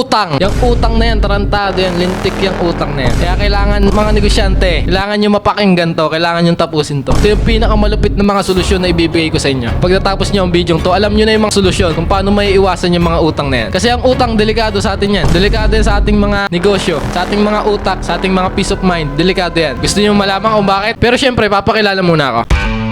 utang. Yung utang na yan, tarantado yan, lintik yung utang na yan. Kaya kailangan mga negosyante, kailangan nyo mapakinggan to, kailangan nyo tapusin to. Ito yung pinakamalupit na mga solusyon na ibibigay ko sa inyo. Pagkatapos nyo ang video to, alam nyo na yung mga solusyon kung paano may iwasan yung mga utang na yan. Kasi ang utang, delikado sa atin yan. Delikado yan sa ating mga negosyo, sa ating mga utak, sa ating mga peace of mind. Delikado yan. Gusto nyo malaman kung bakit? Pero syempre, papakilala muna ako.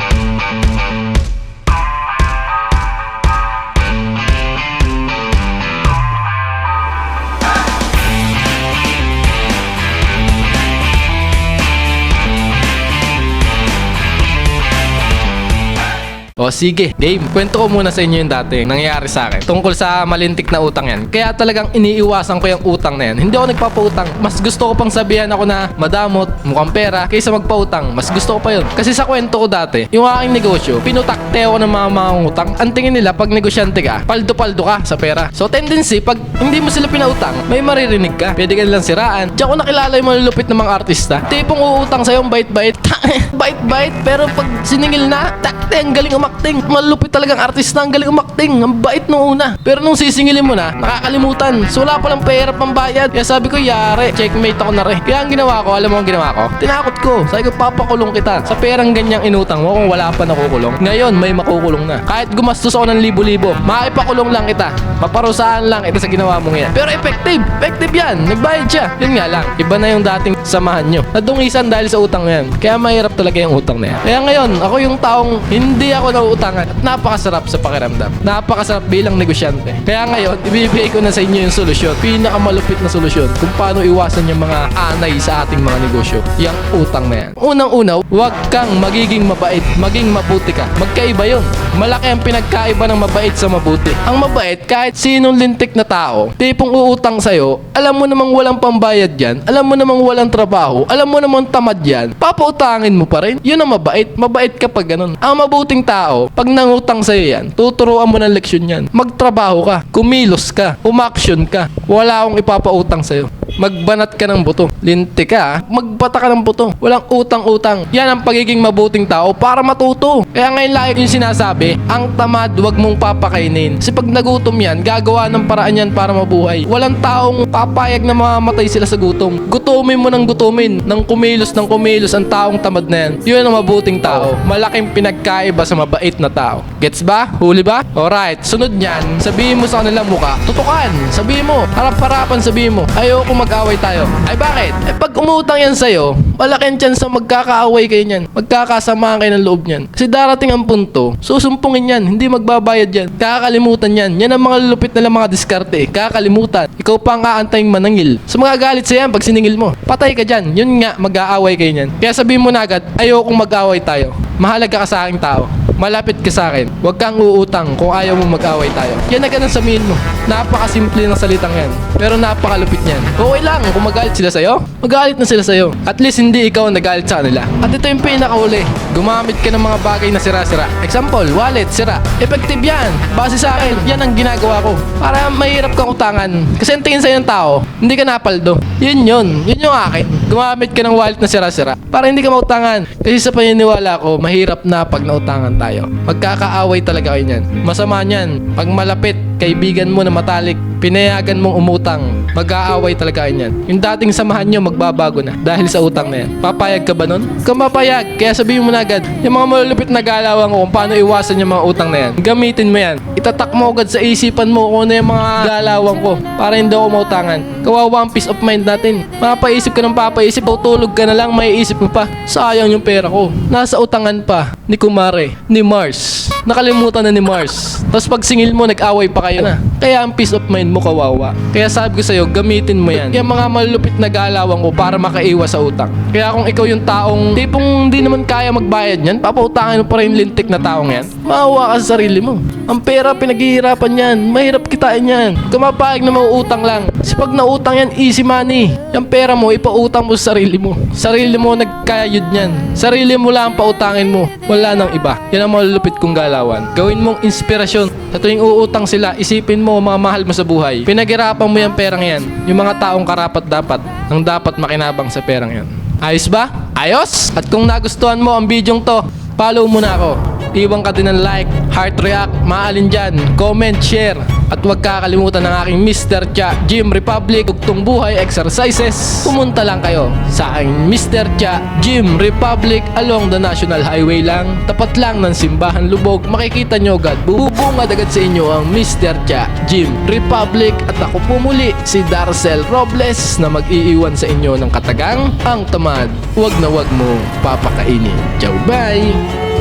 O sige, game. Kwento ko muna sa inyo yung dati nangyayari sa akin. Tungkol sa malintik na utang yan. Kaya talagang iniiwasan ko yung utang na yan. Hindi ako nagpapautang. Mas gusto ko pang sabihan ako na madamot, mukhang pera, kaysa magpautang. Mas gusto ko pa yun. Kasi sa kwento ko dati, yung aking negosyo, pinutakte ako ng mga mga utang. Ang tingin nila, pag negosyante ka, paldo-paldo ka sa pera. So tendency, pag hindi mo sila pinautang, may maririnig ka. Pwede ka nilang siraan. Diyan ko nakilala yung malulupit ng mga artista. Tipong uutang sa'yo, ang bait-bait. bait-bait, pero pag siningil na, takte, ang galing umakting. Malupit talagang artista, ang galing umakting. Ang bait nung una. Pero nung sisingilin mo na, nakakalimutan. So wala palang pera pambayad. Kaya sabi ko, yare, checkmate ako na rin. Kaya ang ginawa ko, alam mo ang ginawa ko? Tinakot ko. Sabi ko, papakulong kita. Sa perang ganyang inutang mo kung wala pa nakukulong. Ngayon, may makukulong na. Kahit gumastos ako ng libo-libo, maipakulong lang kita. Maparusahan lang ito sa ginawa mong yan. Pero effective. Effective yan. Nagbayad siya. Yun nga lang. Iba na yung dating samahan nyo. Nadungisan dahil sa utang na yan. Kaya mahirap talaga yung utang na yan. Kaya ngayon, ako yung taong hindi ako nauutangan at napakasarap sa pakiramdam. Napakasarap bilang negosyante. Kaya ngayon, ibibigay ko na sa inyo yung solusyon. Pinakamalupit na solusyon kung paano iwasan yung mga anay sa ating mga negosyo. Yung utang na yan. Unang-una, huwag kang magiging mabait. Maging mabuti ka. Magkaiba yun. Malaki ang pinagkaiba ng mabait sa mabuti. Ang mabait, kahit sinong lintik na tao, tipong uutang sa'yo, alam mo namang walang pambayad yan, alam mo namang walang trabaho, alam mo namang tamad yan, papautangin mo pa rin. Yun ang mabait. Mabait kapag ganun. Ang mabuting tao, pag nangutang sa'yo yan, tuturuan mo ng leksyon yan. Magtrabaho ka, kumilos ka, umaksyon ka. Wala akong ipapautang sa'yo. Magbanat ka ng buto. Linti ka, ah. magbata ka ng buto. Walang utang-utang. Yan ang pagiging mabuting tao para matuto. Kaya ngayon lagi yung sinasabi, ang tamad wag mong papakainin. Kasi pag nagutom yan, gagawa ng paraan yan para mabuhay. Walang taong papayag na mamamatay sila sa gutom. Gutumin mo ng gutumin, ng kumilos ng kumilos ang taong tamad na yan. Yun ang mabuting tao. Malaking pinagkaiba sa mabait na tao. Gets ba? Huli ba? Alright, sunod niyan, sabihin mo sa kanilang muka, tutukan, sabihin mo, harap-harapan sabihin mo, ayoko mag-away tayo. Ay bakit? Eh pag umutang yan sa'yo, malaking chance na magkakaaway kayo niyan. Magkakasamaan kayo ng loob niyan. Kasi darating ang punto, susumpungin yan, hindi magbabayad yan. Kakalimutan yan. Yan ang mga lulupit na lang mga diskarte. Kakalimutan. Ikaw pa ang aantaying manangil. So mga galit sa yan pag siningil mo. Patay ka dyan. Yun nga, mag-aaway kayo niyan. Kaya sabihin mo na agad, ayokong mag-away tayo. Mahalaga ka sa aking tao. Malapit ka sa akin. Huwag kang uutang kung ayaw mo mag-away tayo. Yan na ganun sabihin mo. Napakasimple ng salitang yan. Pero napakalupit niyan. Okay lang kung magalit sila sa'yo. Magalit na sila sa'yo. At least hindi ikaw ang nagalit sa kanila. At ito yung pinakauli. Gumamit ka ng mga bagay na sira-sira. Example, wallet, sira. Effective yan. Base sa akin, yan ang ginagawa ko. Para mahirap kang utangan. Kasi ang tingin sa'yo ng tao, hindi ka napaldo. Yun yun. Yun yung akin. Gumamit ka ng wallet na sira-sira. Para hindi ka mautangan. Kasi sa paniniwala ko, mahirap na pag nautangan tayo. Magkakaaway talaga kayo niyan. Masama niyan. Pag malapit, kaibigan mo na matalik, pinayagan mong umutang, mag-aaway talaga niyan. Yung dating samahan nyo, magbabago na dahil sa utang na yan. Papayag ka ba nun? Kung mapayag, kaya sabihin mo na agad, yung mga malulupit na galawan ko kung paano iwasan yung mga utang na yan. Gamitin mo yan. Itatak mo agad sa isipan mo kung ano yung mga galawan ko para hindi ako mautangan. Kawawa ang peace of mind natin. Mapaisip ka ng papaisip, tutulog ka na lang, may isip mo pa. Sayang yung pera ko. Nasa utangan pa ni Kumare, ni Mars. Nakalimutan na ni Mars. Tapos pag singil mo, nag-away pa kayo na. Kaya ang peace of mind mo kawawa. Kaya sabi ko sa'yo, gamitin mo yan. Yung mga malulupit na galawan ko para makaiwas sa utang. Kaya kung ikaw yung taong tipong hindi naman kaya magbayad yan, papautangin mo pa rin lintik na taong yan, maawa ka sa sarili mo. Ang pera, pinaghihirapan yan. Mahirap kitain yan. Kumapayag na mauutang lang. Kasi pag nautang yan, easy money. Yung pera mo, ipautang mo sa sarili mo. Sarili mo nagkayod yan. Sarili mo lang ang pautangin mo. Wala nang iba. Yan ang malulupit kong galawan. Gawin mong inspirasyon. Sa tuwing uutang sila, isipin mo ang mga mahal mo sa buhay. Pinaghirapan mo yung perang yan. Yung mga taong karapat dapat ang dapat makinabang sa perang yan. Ayos ba? Ayos? At kung nagustuhan mo ang bidyong to, follow mo na ako. Iwan ka din ng like, heart react, maalin dyan, comment, share. At huwag kakalimutan ng aking Mr. Cha Gym Republic Tugtong Buhay Exercises. Pumunta lang kayo sa aking Mr. Cha Gym Republic along the National Highway lang. Tapat lang ng Simbahan Lubog. Makikita nyo agad. Bubungad agad sa inyo ang Mr. Cha Gym Republic. At ako po muli si Darcel Robles na mag-iiwan sa inyo ng katagang ang tamad. Huwag na huwag mo papakainin. Ciao bye!